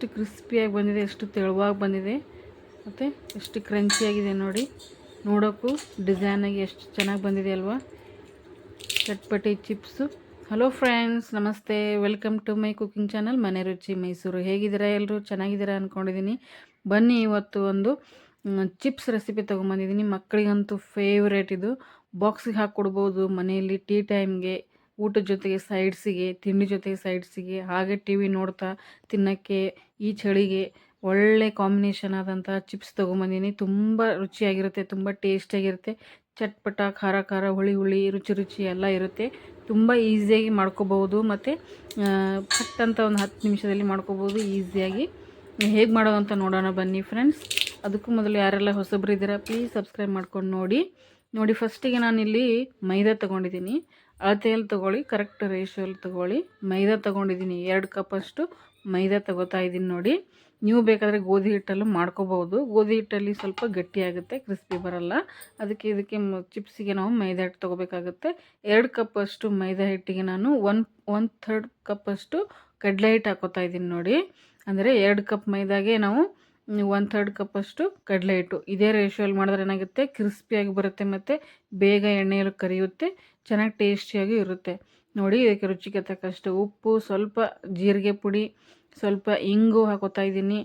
ಎಷ್ಟು ಕ್ರಿಸ್ಪಿಯಾಗಿ ಬಂದಿದೆ, ಎಷ್ಟು ತೆಳುವಾಗಿ ಬಂದಿದೆ, ಮತ್ತು ಎಷ್ಟು ಕ್ರಂಚಿಯಾಗಿದೆ ನೋಡಿ. ನೋಡೋಕ್ಕೂ ಡಿಸೈನಾಗಿ ಎಷ್ಟು ಚೆನ್ನಾಗಿ ಬಂದಿದೆ ಅಲ್ವಾ? Chatpati chips hello friends namaste. Welcome to my cooking channel Mane Ruchi Mysore. ಹೇಗಿದ್ದೀರಾ ಎಲ್ಲರೂ ಚೆನ್ನಾಗಿದ್ದೀರಾ ಅಂದ್ಕೊಂಡಿದ್ದೀನಿ ಬನ್ನಿ ಇವತ್ತು ಒಂದು ಚಿಪ್ಸ್ ರೆಸಿಪಿ ತೊಗೊಂಬಂದಿದ್ದೀನಿ ಮಕ್ಕಳಿಗಂತೂ ಫೇವ್ರೇಟ್ ಇದು. ಬಾಕ್ಸಿಗೆ ಹಾಕ್ಕೊಡ್ಬೋದು. ಮನೆಯಲ್ಲಿ ಟೀ ಟೈಮ್ಗೆ ಊಟದ ಜೊತೆಗೆ ಸೈಡ್ಸಿಗೆ ತಿಂಡಿ ಜೊತೆಗೆ ಸೈಡ್ಸಿಗೆ ಹಾಗೆ ಟಿ ವಿ ನೋಡ್ತಾ ತಿನ್ನೋಕ್ಕೆ, ಈ ಚಳಿಗೆ ಒಳ್ಳೆ ಕಾಂಬಿನೇಷನ್ ಆದಂಥ ಚಿಪ್ಸ್ ತೊಗೊಂಬಂದಿನಿ. ತುಂಬ ರುಚಿಯಾಗಿರುತ್ತೆ, ತುಂಬ ಟೇಸ್ಟಿಯಾಗಿರುತ್ತೆ ಚಟ್ಪಟ, ಖಾರ ಖಾರ, ಹುಳಿ ಹುಳಿ, ರುಚಿ ರುಚಿ ಎಲ್ಲ ಇರುತ್ತೆ. ತುಂಬ ಈಸಿಯಾಗಿ ಮಾಡ್ಕೋಬೋದು ಮತ್ತು ಪಟ್ ಅಂತ ಒಂದು ಹತ್ತು ನಿಮಿಷದಲ್ಲಿ ಮಾಡ್ಕೋಬೋದು ಈಸಿಯಾಗಿ ಹೇಗೆ ಮಾಡೋದು ಅಂತ ನೋಡೋಣ ಬನ್ನಿ ಫ್ರೆಂಡ್ಸ್ ಅದಕ್ಕೂ ಮೊದಲು ಯಾರೆಲ್ಲ ಹೊಸಬ್ರು ಇದ್ದೀರಾ ಪ್ಲೀಸ್ ಸಬ್ಸ್ಕ್ರೈಬ್ ಮಾಡ್ಕೊಂಡು ನೋಡಿ. ನೋಡಿ ಫಸ್ಟಿಗೆ ನಾನಿಲ್ಲಿ ಮೈದಾ ತೊಗೊಂಡಿದ್ದೀನಿ. ಅಳತೆಯಲ್ಲಿ ತೊಗೊಳ್ಳಿ ಕರೆಕ್ಟ್ ರೇಷಿಯೋಲಿ ತೊಗೊಳ್ಳಿ. ಮೈದಾ ತೊಗೊಂಡಿದ್ದೀನಿ ಎರಡು ಕಪ್ಪಷ್ಟು ಮೈದಾ ತೊಗೋತಾ ಇದ್ದೀನಿ ನೋಡಿ. ನೀವು ಬೇಕಾದರೆ ಗೋಧಿ ಹಿಟ್ಟಲ್ಲೂ ಮಾಡ್ಕೋಬೋದು ಗೋಧಿ ಹಿಟ್ಟಲ್ಲಿ ಸ್ವಲ್ಪ ಗಟ್ಟಿಯಾಗುತ್ತೆ ಕ್ರಿಸ್ಪಿ ಬರಲ್ಲ. ಅದಕ್ಕೆ ಇದಕ್ಕೆ ಚಿಪ್ಸಿಗೆ ನಾವು ಮೈದಾ ಹಿಟ್ಟು ತೊಗೋಬೇಕಾಗುತ್ತೆ. ಎರಡು ಕಪ್ಪಷ್ಟು ಮೈದಾ ಹಿಟ್ಟಿಗೆ ನಾನು ಒನ್ ಒನ್ ಥರ್ಡ್ ಕಪ್ಪಷ್ಟು ಕಡಲೆ ಹಿಟ್ಟು ಹಾಕೋತಾ ಇದ್ದೀನಿ ನೋಡಿ. ಅಂದರೆ ಎರಡು ಕಪ್ ಮೈದಾಗೆ ನಾವು ಒನ್ ಥರ್ಡ್ ಕಪ್ಪಷ್ಟು ಕಡಲೆ ಹಿಟ್ಟು. ಇದೇ ರೇಷಿಯೋಲಿ ಮಾಡಿದ್ರೆ ಏನಾಗುತ್ತೆ? ಕ್ರಿಸ್ಪಿಯಾಗಿ ಬರುತ್ತೆ ಮತ್ತು ಬೇಗ ಎಣ್ಣೆಯಲ್ಲಿ ಕರಿಯುತ್ತೆ, ಚೆನ್ನಾಗಿ ಟೇಸ್ಟಿಯಾಗಿ ಇರುತ್ತೆ. ನೋಡಿ, ಇದಕ್ಕೆ ರುಚಿಗೆ ತಕ್ಕಷ್ಟು ಉಪ್ಪು, ಸ್ವಲ್ಪ ಜೀರಿಗೆ ಪುಡಿ, ಸ್ವಲ್ಪ ಇಂಗು ಹಾಕೋತಾ ಇದ್ದೀನಿ.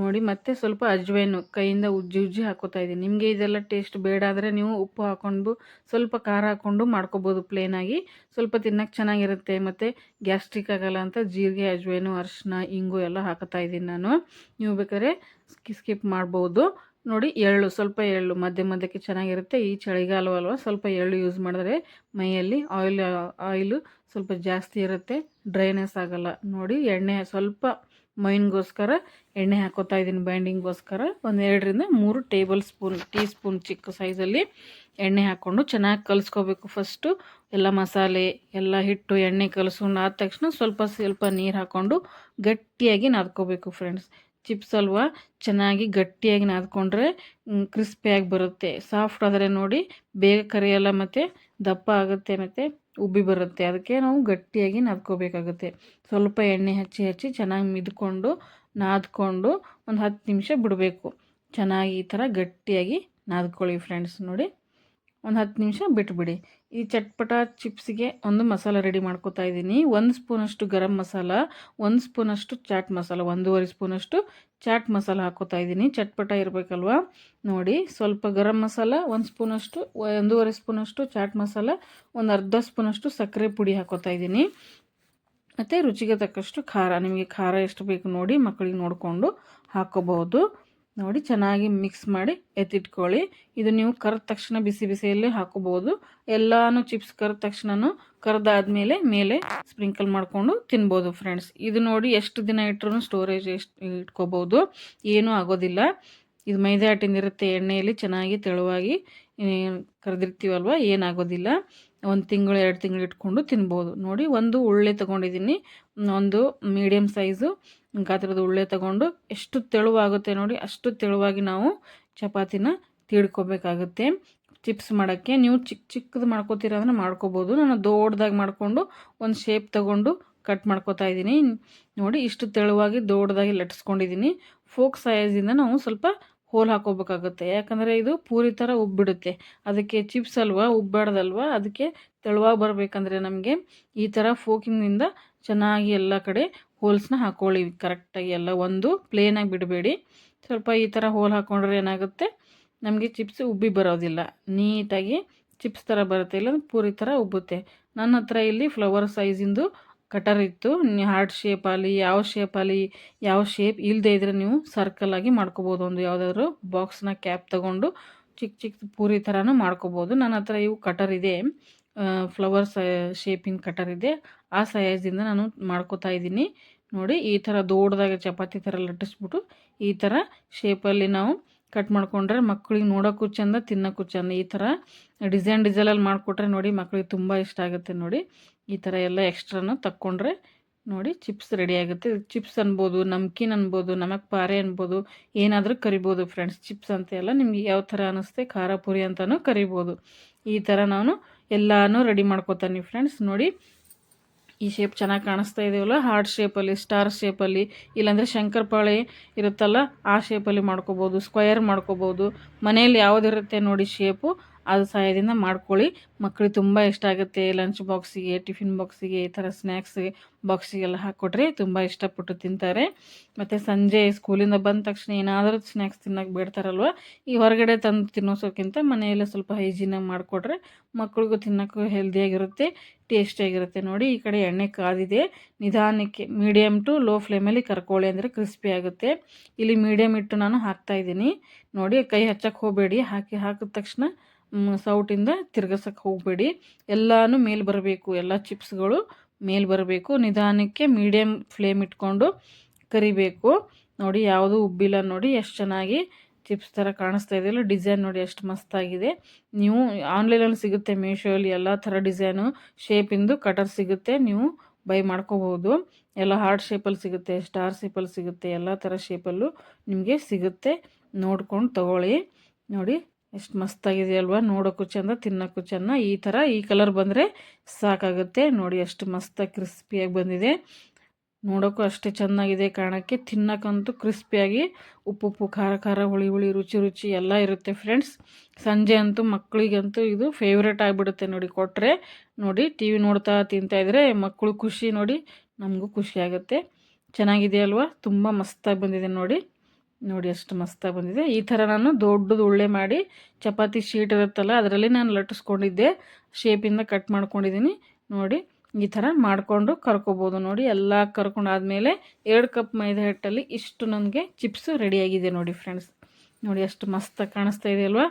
ನೋಡಿ, ಮತ್ತೆ ಸ್ವಲ್ಪ ಅಜ್ವೈನು ಕೈಯಿಂದ ಉಜ್ಜಿ ಉಜ್ಜಿ ಹಾಕೋತಾ ಇದ್ದೀನಿ. ನಿಮಗೆ ಇದೆಲ್ಲ ಟೇಸ್ಟ್ ಬೇಡ ಆದರೆ ನೀವು ಉಪ್ಪು ಹಾಕ್ಕೊಂಡು ಸ್ವಲ್ಪ ಖಾರ ಹಾಕ್ಕೊಂಡು ಮಾಡ್ಕೋಬೋದು ಪ್ಲೇನಾಗಿ ಸ್ವಲ್ಪ ತಿನ್ನಕ್ಕೆ ಚೆನ್ನಾಗಿರುತ್ತೆ. ಮತ್ತು ಗ್ಯಾಸ್ಟ್ರಿಕ್ ಆಗಲ್ಲ ಅಂತ ಜೀರಿಗೆ ಅಜ್ವೈನು ಅರಿಶಿನ ಇಂಗು ಎಲ್ಲ ಹಾಕೋತಾ ಇದ್ದೀನಿ ನಾನು. ನೀವು ಬೇಕಾದ್ರೆ ಸ್ಕಿಪ್ ಮಾಡ್ಬೋದು. ನೋಡಿ, ಎಳ್ಳು, ಸ್ವಲ್ಪ ಎಳ್ಳು, ಮಧ್ಯ ಮಧ್ಯಕ್ಕೆ ಚೆನ್ನಾಗಿರುತ್ತೆ. ಈ ಚಳಿಗಾಲವಲ್ವ ಸ್ವಲ್ಪ ಎಳ್ಳು ಯೂಸ್ ಮಾಡಿದ್ರೆ ಮೈಯಲ್ಲಿ ಆಯಿಲ್ ಆಯಿಲು ಸ್ವಲ್ಪ ಜಾಸ್ತಿ ಇರುತ್ತೆ ಡ್ರೈನೆಸ್ ಆಗಲ್ಲ. ನೋಡಿ, ಎಣ್ಣೆ ಸ್ವಲ್ಪ ಮೈನ್ಗೋಸ್ಕರ ಎಣ್ಣೆ ಹಾಕೋತಾ ಇದ್ದೀನಿ ಬೈಂಡಿಂಗ್ಗೋಸ್ಕರ. ಒಂದೆರಡರಿಂದ ಮೂರು ಟೇಬಲ್ ಸ್ಪೂನ್, ಟೀ ಸ್ಪೂನ್ ಚಿಕ್ಕ ಸೈಜಲ್ಲಿ ಎಣ್ಣೆ ಹಾಕ್ಕೊಂಡು ಚೆನ್ನಾಗಿ ಕಲಿಸ್ಕೋಬೇಕು ಫಸ್ಟು. ಎಲ್ಲ ಮಸಾಲೆ, ಎಲ್ಲ ಹಿಟ್ಟು, ಎಣ್ಣೆ ಕಲಿಸ್ಕೊಂಡು ಆದ ತಕ್ಷಣ ಸ್ವಲ್ಪ ಸ್ವಲ್ಪ ನೀರು ಹಾಕ್ಕೊಂಡು ಗಟ್ಟಿಯಾಗಿ ನಾದ್ಕೋಬೇಕು ಫ್ರೆಂಡ್ಸ್. ಚಿಪ್ಸ್ ಅಲ್ವಾ? ಚೆನ್ನಾಗಿ ಗಟ್ಟಿಯಾಗಿ ನಾದ್ಕೊಂಡ್ರೆ ಕ್ರಿಸ್ಪಿಯಾಗಿ ಬರುತ್ತೆ. ಸಾಫ್ಟ್ ಆದರೆ ನೋಡಿ, ಬೇಗ ಕರಿಯಲ್ಲ ಮತ್ತು ದಪ್ಪ ಆಗುತ್ತೆ ಮತ್ತು ಉಬ್ಬಿ ಬರುತ್ತೆ. ಅದಕ್ಕೆ ನಾವು ಗಟ್ಟಿಯಾಗಿ ನಾದ್ಕೋಬೇಕಾಗುತ್ತೆ. ಸ್ವಲ್ಪ ಎಣ್ಣೆ ಹಚ್ಚಿ ಹಚ್ಚಿ ಚೆನ್ನಾಗಿ ಮಿದ್ಕೊಂಡು, ನಾದ್ಕೊಂಡು ಒಂದು ಹತ್ತು ನಿಮಿಷ ಬಿಡಬೇಕು. ಚೆನ್ನಾಗಿ ಈ ಥರ ಗಟ್ಟಿಯಾಗಿ ನಾದ್ಕೊಳ್ಳಿ ಫ್ರೆಂಡ್ಸ್ ನೋಡಿ. ಒಂದು ಹತ್ತು ನಿಮಿಷ ಬಿಟ್ಬಿಡಿ. ಈ ಚಟ್ಪಟ ಚಿಪ್ಸ್ಗೆ ಒಂದು ಮಸಾಲ ರೆಡಿ ಮಾಡ್ಕೋತಾ ಇದ್ದೀನಿ. ಒಂದು ಸ್ಪೂನಷ್ಟು ಗರಂ ಮಸಾಲ, ಒಂದು ಸ್ಪೂನಷ್ಟು ಚಾಟ್ ಮಸಾಲ, ಒಂದೂವರೆ ಸ್ಪೂನಷ್ಟು ಚಾಟ್ ಮಸಾಲ ಹಾಕೋತಾ ಇದ್ದೀನಿ. ಚಟ್ಪಟ ಇರಬೇಕಲ್ವ? ನೋಡಿ, ಸ್ವಲ್ಪ ಗರಂ ಮಸಾಲ, ಒಂದು ಸ್ಪೂನಷ್ಟು, ಒಂದೂವರೆ ಸ್ಪೂನಷ್ಟು ಚಾಟ್ ಮಸಾಲ, ಒಂದು ಅರ್ಧ ಸ್ಪೂನಷ್ಟು ಸಕ್ಕರೆ ಪುಡಿ ಹಾಕೋತಾ ಇದ್ದೀನಿ. ಮತ್ತು ರುಚಿಗೆ ತಕ್ಕಷ್ಟು ಖಾರ, ನಿಮಗೆ ಖಾರ ಎಷ್ಟು ಬೇಕು ನೋಡಿ ಮಕ್ಕಳಿಗೆ ನೋಡಿಕೊಂಡು ಹಾಕೋಬಹುದು. ನೋಡಿ, ಚೆನ್ನಾಗಿ ಮಿಕ್ಸ್ ಮಾಡಿ ಎತ್ತಿಟ್ಕೊಳ್ಳಿ. ಇದು ನೀವು ಕರೆದ ತಕ್ಷಣ ಬಿಸಿ ಬಿಸಿಯಲ್ಲಿ ಹಾಕೋಬೋದು ಎಲ್ಲಾನು ಚಿಪ್ಸ್ ಕರೆದ ತಕ್ಷಣನೂ ಕರೆದಾದ್ಮೇಲೆ ಮೇಲೆ ಸ್ಪ್ರಿಂಕಲ್ ಮಾಡಿಕೊಂಡು ತಿನ್ಬೋದು ಫ್ರೆಂಡ್ಸ್ ಇದು ನೋಡಿ ಎಷ್ಟು ದಿನ ಇಟ್ಟರು ಸ್ಟೋರೇಜ್ ಎಷ್ಟು ಇಟ್ಕೋಬೋದು ಏನೂ ಆಗೋದಿಲ್ಲ. ಇದು ಮೈದಾ ಇರುತ್ತೆ ಎಣ್ಣೆಯಲ್ಲಿ ಚೆನ್ನಾಗಿ ತೆಳುವಾಗಿ ಕರೆದಿರ್ತೀವಲ್ವ, ಏನಾಗೋದಿಲ್ಲ. ಒಂದು ತಿಂಗಳು, ಎರಡು ತಿಂಗಳು ಇಟ್ಕೊಂಡು ತಿನ್ಬೋದು. ನೋಡಿ, ಒಂದು ಉಳ್ಳೆ ತೊಗೊಂಡಿದ್ದೀನಿ. ಒಂದು ಮೀಡಿಯಮ್ ಸೈಜು ಗಾತ್ರದ ಉಳ್ಳೆ ತಗೊಂಡು ಎಷ್ಟು ತೆಳುವಾಗುತ್ತೆ ನೋಡಿ, ಅಷ್ಟು ತೆಳುವಾಗಿ ನಾವು ಚಪಾತಿನ ತೀಡ್ಕೋಬೇಕಾಗುತ್ತೆ. ಚಿಪ್ಸ್ ಮಾಡೋಕ್ಕೆ ನೀವು ಚಿಕ್ಕ ಚಿಕ್ಕದು ಮಾಡ್ಕೋತೀರ ಅಂದರೆ ಮಾಡ್ಕೋಬೋದು. ನಾನು ದೊಡ್ಡದಾಗಿ ಮಾಡಿಕೊಂಡು ಒಂದು ಶೇಪ್ ತಗೊಂಡು ಕಟ್ ಮಾಡ್ಕೋತಾ ಇದ್ದೀನಿ. ನೋಡಿ, ಇಷ್ಟು ತೆಳುವಾಗಿ ದೊಡ್ಡದಾಗಿ ಲಟ್ಸ್ಕೊಂಡಿದ್ದೀನಿ. ಫೋಕ್ ಸೈಜಿಂದ ನಾವು ಸ್ವಲ್ಪ ಹೋಲ್ ಹಾಕೋಬೇಕಾಗುತ್ತೆ. ಯಾಕಂದರೆ ಇದು ಪೂರಿ ಥರ ಉಬ್ಬಿಡುತ್ತೆ. ಅದಕ್ಕೆ ಚಿಪ್ಸ್ ಅಲ್ವಾ, ಉಬ್ಬಾಡ್ದಲ್ವಾ, ಅದಕ್ಕೆ ತೆಳುವಾಗಿ ಬರಬೇಕಂದ್ರೆ ನಮಗೆ ಈ ಥರ ಫೋಕಿಂಗ್ನಿಂದ ಚೆನ್ನಾಗಿ ಎಲ್ಲ ಕಡೆ ಹೋಲ್ಸ್ನ ಹಾಕ್ಕೊಳ್ಳಿ ಕರೆಕ್ಟಾಗಿ ಎಲ್ಲ ಒಂದು ಪ್ಲೇನಾಗಿ ಬಿಡಬೇಡಿ. ಸ್ವಲ್ಪ ಈ ಥರ ಹೋಲ್ ಹಾಕ್ಕೊಂಡ್ರೆ ಏನಾಗುತ್ತೆ? ನಮಗೆ ಚಿಪ್ಸ್ ಉಬ್ಬಿ ಬರೋದಿಲ್ಲ. ನೀಟಾಗಿ ಚಿಪ್ಸ್ ಥರ ಬರುತ್ತೆ. ಇಲ್ಲ ಪೂರಿ ಥರ ಉಬ್ಬುತ್ತೆ. ನನ್ನ ಹತ್ರ ಇಲ್ಲಿ ಫ್ಲವರ್ ಸೈಜಿಂದು ಕಟರ್ ಇತ್ತು. ಹಾರ್ಟ್ ಶೇಪಲ್ಲಿ ಯಾವ ಶೇಪಲ್ಲಿ ಯಾವ ಶೇಪ್ ಇಲ್ಲದೆ ಇದ್ದರೆ ನೀವು ಸರ್ಕಲ್ ಆಗಿ ಮಾಡ್ಕೋಬೋದು. ಒಂದು ಯಾವುದಾದ್ರು ಬಾಕ್ಸ್ನ ಕ್ಯಾಪ್ ತಗೊಂಡು ಚಿಕ್ಕ ಚಿಕ್ಕ ಪೂರಿ ಥರನೂ ಮಾಡ್ಕೋಬೋದು. ನನ್ನ ಹತ್ರ ಇವು ಕಟರ್ ಇದೆ. ಫ್ಲವರ್ ಶೇಪಿನ ಕಟರ್ ಇದೆ. ಆ ಸೈಜಿಂದ ನಾನು ಮಾಡ್ಕೋತಾ ಇದ್ದೀನಿ. ನೋಡಿ ಈ ಥರ ದೊಡ್ಡದಾಗಿ ಚಪಾತಿ ಥರ ಲಟ್ಟಿಸ್ಬಿಟ್ಟು ಈ ಥರ ಶೇಪಲ್ಲಿ ನಾವು ಕಟ್ ಮಾಡ್ಕೊಂಡ್ರೆ ಮಕ್ಕಳಿಗೆ ನೋಡೋಕ್ಕೂ ಚೆಂದ, ತಿನ್ನೋಕ್ಕೂ ಚೆಂದ. ಈ ಥರ ಡಿಸೈನ್ ಡಿಸೈನಲ್ಲಿ ಮಾಡಿಕೊಟ್ರೆ ನೋಡಿ ಮಕ್ಕಳಿಗೆ ತುಂಬ ಇಷ್ಟ ಆಗುತ್ತೆ ನೋಡಿ. ಈ ಥರ ಎಲ್ಲ ಎಕ್ಸ್ಟ್ರಾನು ತಕ್ಕೊಂಡ್ರೆ ನೋಡಿ ಚಿಪ್ಸ್ ರೆಡಿ ಆಗುತ್ತೆ. ಚಿಪ್ಸ್ ಅನ್ಬೋದು, ನಮ್ಕಿನ್ ಅನ್ಬೋದು, ನಮಕ್ ಪಾರೆ ಅನ್ಬೋದು, ಏನಾದರೂ ಕರಿಬೋದು ಫ್ರೆಂಡ್ಸ್ ಚಿಪ್ಸ್ ಅಂತ ಎಲ್ಲ ನಿಮ್ಗೆ ಯಾವ ಥರ ಅನ್ನಿಸ್ತೆ ಖಾರ ಪುರಿ ಅಂತಲೂ ಕರಿಬೋದು. ಈ ಥರ ನಾನು ಎಲ್ಲನೂ ರೆಡಿ ಮಾಡ್ಕೋತಾನೆ ಫ್ರೆಂಡ್ಸ್ ನೋಡಿ ಈ ಶೇಪ್ ಚೆನ್ನಾಗಿ ಕಾಣಿಸ್ತಾ ಇದೆಯಲ್ಲ? ಹಾರ್ಟ್ ಶೇಪಲ್ಲಿ ಸ್ಟಾರ್ ಶೇಪಲ್ಲಿ ಇಲ್ಲಾಂದರೆ ಶಂಕರಪಾಳೆ ಇರುತ್ತಲ್ಲ, ಆ ಶೇಪಲ್ಲಿ ಮಾಡ್ಕೋಬೋದು ಸ್ಕ್ವಯರ್ ಮಾಡ್ಕೋಬೋದು. ಮನೆಯಲ್ಲಿ ಯಾವುದಿರುತ್ತೆ ನೋಡಿ ಶೇಪು ಅದು ಸಹಾಯದಿಂದ ಮಾಡ್ಕೊಳ್ಳಿ. ಮಕ್ಕಳಿಗೆ ತುಂಬ ಇಷ್ಟ ಆಗುತ್ತೆ ಲಂಚ್ ಬಾಕ್ಸಿಗೆ ಟಿಫಿನ್ ಬಾಕ್ಸಿಗೆ ಈ ಥರ ಸ್ನ್ಯಾಕ್ಸ್ ಬಾಕ್ಸಿಗೆಲ್ಲ ಹಾಕ್ಕೊಟ್ರೆ ತುಂಬ ಇಷ್ಟಪಟ್ಟು ತಿಂತಾರೆ. ಮತ್ತು ಸಂಜೆ ಸ್ಕೂಲಿಂದ ಬಂದ ತಕ್ಷಣ ಏನಾದರೂ ಸ್ನ್ಯಾಕ್ಸ್ ತಿನ್ನೋಕೆ ಬೇಡ್ತಾರಲ್ವ, ಈ ಹೊರಗಡೆ ತಂದು ತಿನ್ನೋಸೋಕ್ಕಿಂತ ಮನೆಯಲ್ಲೇ ಸ್ವಲ್ಪ ಹೈಜೀನಾಗಿ ಮಾಡಿಕೊಟ್ರೆ ಮಕ್ಕಳಿಗೂ ತಿನ್ನೋಕ್ಕೂ ಹೆಲ್ದಿಯಾಗಿರುತ್ತೆ ಟೇಸ್ಟಿಯಾಗಿರುತ್ತೆ ನೋಡಿ. ಈ ಕಡೆ ಎಣ್ಣೆ ಕಾದಿದೆ. ನಿಧಾನಕ್ಕೆ ಮೀಡಿಯಮ್ ಟು ಲೋ ಫ್ಲೇಮಲ್ಲಿ ಕರ್ಕೊಳ್ಳಿ ಅಂದರೆ ಕ್ರಿಸ್ಪಿ ಆಗುತ್ತೆ. ಇಲ್ಲಿ ಮೀಡಿಯಮ್ ಇಟ್ಟು ನಾನು ಹಾಕ್ತಾಯಿದ್ದೀನಿ ನೋಡಿ, ಕೈ ಹಚ್ಚಕ್ಕೆ ಹೋಗಬೇಡಿ. ಹಾಕಿ ಹಾಕಿದ ತಕ್ಷಣ ಸೌಟಿಂದ ತಿರ್ಗಸಕ್ಕೆ ಹೋಗಬೇಡಿ. ಎಲ್ಲನೂ ಮೇಲೆ ಬರಬೇಕು. ಎಲ್ಲ ಚಿಪ್ಸ್ಗಳು ಮೇಲೆ ಬರಬೇಕು. ನಿಧಾನಕ್ಕೆ ಮೀಡಿಯಮ್ ಫ್ಲೇಮ್ ಇಟ್ಕೊಂಡು ಕರಿಬೇಕು. ನೋಡಿ, ಯಾವುದು ಉಬ್ಬಿಲ್ಲ ನೋಡಿ, ಎಷ್ಟು ಚೆನ್ನಾಗಿ ಚಿಪ್ಸ್ ಥರ ಕಾಣಿಸ್ತಾ ಇದೆಯಲ್ಲ ಡಿಸೈನ್ ನೋಡಿ, ಎಷ್ಟು ಮಸ್ತಾಗಿದೆ ನೀವು ಆನ್ಲೈನಲ್ಲಿ ಸಿಗುತ್ತೆ ಮೀಶೋಲ್ಲಿ ಎಲ್ಲ ಥರ ಡಿಸೈನು. ಶೇಪಿಂದು ಕಟರ್ ಸಿಗುತ್ತೆ, ನೀವು ಬೈ ಮಾಡ್ಕೋಬೋದು ಎಲ್ಲ ಹಾರ್ಟ್ ಶೇಪಲ್ಲಿ ಸಿಗುತ್ತೆ, ಸ್ಟಾರ್ ಶೇಪಲ್ಲಿ ಸಿಗುತ್ತೆ, ಎಲ್ಲ ಥರ ಶೇಪಲ್ಲೂ ನಿಮಗೆ ಸಿಗುತ್ತೆ. ನೋಡ್ಕೊಂಡು ತಗೊಳ್ಳಿ. ನೋಡಿ, ಎಷ್ಟು ಮಸ್ತಾಗಿದೆ ಅಲ್ವಾ ನೋಡೋಕ್ಕೂ ಚೆಂದ, ತಿನ್ನೋಕ್ಕೂ ಚೆಂದ. ಈ ಥರ ಈ ಕಲರ್ ಬಂದರೆ ಸಾಕಾಗುತ್ತೆ. ನೋಡಿ, ಎಷ್ಟು ಮಸ್ತಾಗಿ ಕ್ರಿಸ್ಪಿಯಾಗಿ ಬಂದಿದೆ. ನೋಡೋಕ್ಕೂ ಅಷ್ಟೇ ಚೆನ್ನಾಗಿದೆ ಕಾರಣಕ್ಕೆ ತಿನ್ನೋಕ್ಕಂತೂ ಕ್ರಿಸ್ಪಿಯಾಗಿ ಉಪ್ಪು ಉಪ್ಪು, ಖಾರ ಖಾರ, ಹುಳಿ ಹುಳಿ, ರುಚಿ ರುಚಿ ಎಲ್ಲ ಇರುತ್ತೆ ಫ್ರೆಂಡ್ಸ್ ಸಂಜೆ ಅಂತೂ ಮಕ್ಕಳಿಗಂತೂ ಇದು ಫೇವ್ರೇಟ್ ಆಗಿಬಿಡುತ್ತೆ ನೋಡಿ ಕೊಟ್ಟರೆ ನೋಡಿ ಟಿ ವಿ ನೋಡ್ತಾ ತಿಂತಾಯಿದ್ರೆ ಮಕ್ಕಳು ಖುಷಿ ನೋಡಿ, ನಮಗೂ ಖುಷಿ ಆಗುತ್ತೆ. ಚೆನ್ನಾಗಿದೆ ಅಲ್ವಾ ತುಂಬ ಮಸ್ತಾಗಿ ಬಂದಿದೆ ನೋಡಿ. ನೋಡಿ ಅಷ್ಟು ಮಸ್ತಾಗಿ ಬಂದಿದೆ. ಈ ಥರ ನಾನು ದೊಡ್ಡದು ಉಳ್ಳೆ ಮಾಡಿ ಚಪಾತಿ ಶೀಟ್ ಇರುತ್ತಲ್ಲ, ಅದರಲ್ಲಿ ನಾನು ಲಟ್ಟಿಸ್ಕೊಂಡಿದ್ದೆ. ಶೇಪಿಂದ ಕಟ್ ಮಾಡ್ಕೊಂಡಿದ್ದೀನಿ ನೋಡಿ, ಈ ಥರ ಮಾಡಿಕೊಂಡು ಕರ್ಕೋಬೋದು. ನೋಡಿ, ಎಲ್ಲ ಕರ್ಕೊಂಡಾದ್ಮೇಲೆ ಎರಡು ಕಪ್ ಮೈದಾ ಹಿಟ್ಟಲ್ಲಿ ಇಷ್ಟು ನನಗೆ ಚಿಪ್ಸ್ ರೆಡಿಯಾಗಿದೆ ನೋಡಿ ಫ್ರೆಂಡ್ಸ್ ನೋಡಿ ಅಷ್ಟು ಮಸ್ತಾಗಿ ಕಾಣಿಸ್ತಾ ಇದೆ ಅಲ್ವಾ?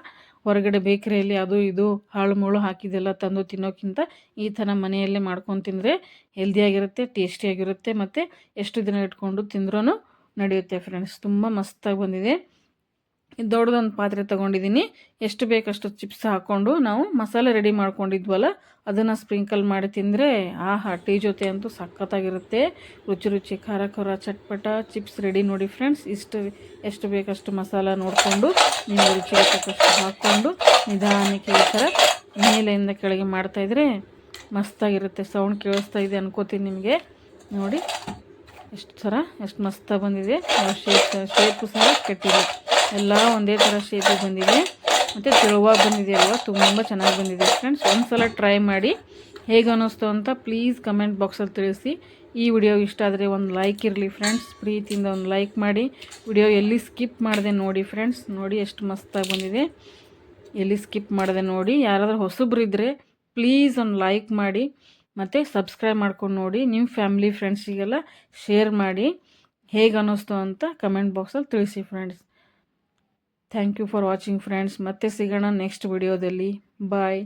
ಹೊರಗಡೆ ಬೇಕರಿಯಲ್ಲಿ ಅದು ಇದು, ಹಾಳು ಮುಳು ಹಾಕಿದೆಲ್ಲ ತಂದು ತಿನ್ನೋಕ್ಕಿಂತ ಈ ಥರ ಮನೆಯಲ್ಲೇ ಮಾಡ್ಕೊಂಡು ತಿಂದರೆ ಹೆಲ್ದಿಯಾಗಿರುತ್ತೆ ಟೇಸ್ಟಿಯಾಗಿರುತ್ತೆ ಮತ್ತು ಎಷ್ಟು ದಿನ ಇಟ್ಕೊಂಡು ತಿಂದ್ರೂ ನಡೆಯುತ್ತೆ ಫ್ರೆಂಡ್ಸ್ ತುಂಬ ಮಸ್ತಾಗಿ ಬಂದಿದೆ. ದೊಡ್ಡದೊಂದು ಪಾತ್ರೆ ತೊಗೊಂಡಿದ್ದೀನಿ ಎಷ್ಟು ಬೇಕಷ್ಟು ಚಿಪ್ಸ್ ಹಾಕ್ಕೊಂಡು ನಾವು ಮಸಾಲೆ ರೆಡಿ ಮಾಡ್ಕೊಂಡಿದ್ವಲ್ಲ, ಅದನ್ನು ಸ್ಪ್ರಿಂಕಲ್ ಮಾಡಿ ತಿಂದರೆ ಆಹಾ, ಟೀ ಜೊತೆ ಅಂತೂ ಸಖತ್ತಾಗಿರುತ್ತೆ. ರುಚಿ ರುಚಿ ಖಾರ ಖಾರ ಚಟ್ಪಟ ಚಿಪ್ಸ್ ರೆಡಿ ನೋಡಿ ಫ್ರೆಂಡ್ಸ್ ಇಷ್ಟು, ಎಷ್ಟು ಬೇಕಷ್ಟು ಮಸಾಲ ನೋಡಿಕೊಂಡು ನಿಮ್ಮ ರುಚಿ ಬೇಕಷ್ಟು ಹಾಕ್ಕೊಂಡು ನಿಧಾನಕ್ಕೆ ಈ ಥರ ಮೇಲೆಯಿಂದ ಕೆಳಗೆ ಮಾಡ್ತಾಯಿದ್ರೆ ಮಸ್ತಾಗಿರುತ್ತೆ. ಸೌಂಡ್ ಕೇಳಿಸ್ತಾ ಇದೆ ಅನ್ಕೋತೀನಿ ನಿಮಗೆ. ನೋಡಿ. ಎಷ್ಟು ಥರ ಎಷ್ಟು ಮಸ್ತಾಗಿ ಬಂದಿದೆ. ಶೇಪ್ ಶೇಪು ಸಹ ಕಟ್ಟಿದೆ. ಎಲ್ಲ ಒಂದೇ ಥರ ಶೇಪಿಗೆ ಬಂದಿದೆ. ಮತ್ತು ತೆಳುವಾಗಿ ಬಂದಿದೆ ಅಲ್ವಾ? ತುಂಬ ಚೆನ್ನಾಗಿ ಬಂದಿದೆ ಫ್ರೆಂಡ್ಸ್ ಒಂದು ಸಲ ಟ್ರೈ ಮಾಡಿ. ಹೇಗೆ ಅನ್ನಿಸ್ತು ಅಂತ ಪ್ಲೀಸ್ ಕಮೆಂಟ್ ಬಾಕ್ಸಲ್ಲಿ ತಿಳಿಸಿ. ಈ ವಿಡಿಯೋ ಇಷ್ಟ ಆದರೆ ಒಂದು ಲೈಕ್ ಇರಲಿ ಫ್ರೆಂಡ್ಸ್ ಪ್ರೀತಿಯಿಂದ ಒಂದು ಲೈಕ್ ಮಾಡಿ. ವಿಡಿಯೋ ಎಲ್ಲಿ ಸ್ಕಿಪ್ ಮಾಡಿದೆ ನೋಡಿ ಫ್ರೆಂಡ್ಸ್ ನೋಡಿ ಎಷ್ಟು ಮಸ್ತಾಗಿ ಬಂದಿದೆ. ಎಲ್ಲಿ ಸ್ಕಿಪ್ ಮಾಡಿದೆ ನೋಡಿ. ಯಾರಾದರೂ ಹೊಸಬ್ರು ಇದ್ದರೆ ಪ್ಲೀಸ್ ಒಂದು ಲೈಕ್ ಮಾಡಿ. ಮತ್ತು ಸಬ್ಸ್ಕ್ರೈಬ್ ಮಾಡ್ಕೊಂಡು ನೋಡಿ ನಿಮ್ಮ ಫ್ಯಾಮಿಲಿ ಫ್ರೆಂಡ್ಸಿಗೆಲ್ಲ ಶೇರ್ ಮಾಡಿ, ಹೇಗೆ ಅನ್ನಿಸ್ತು ಅಂತ ಕಮೆಂಟ್ ಬಾಕ್ಸಲ್ಲಿ ತಿಳಿಸಿ friends thank you for watching friends ಮತ್ತೆ ಸಿಗೋಣ ನೆಕ್ಸ್ಟ್ ವಿಡಿಯೋದಲ್ಲಿ ಬಾಯ್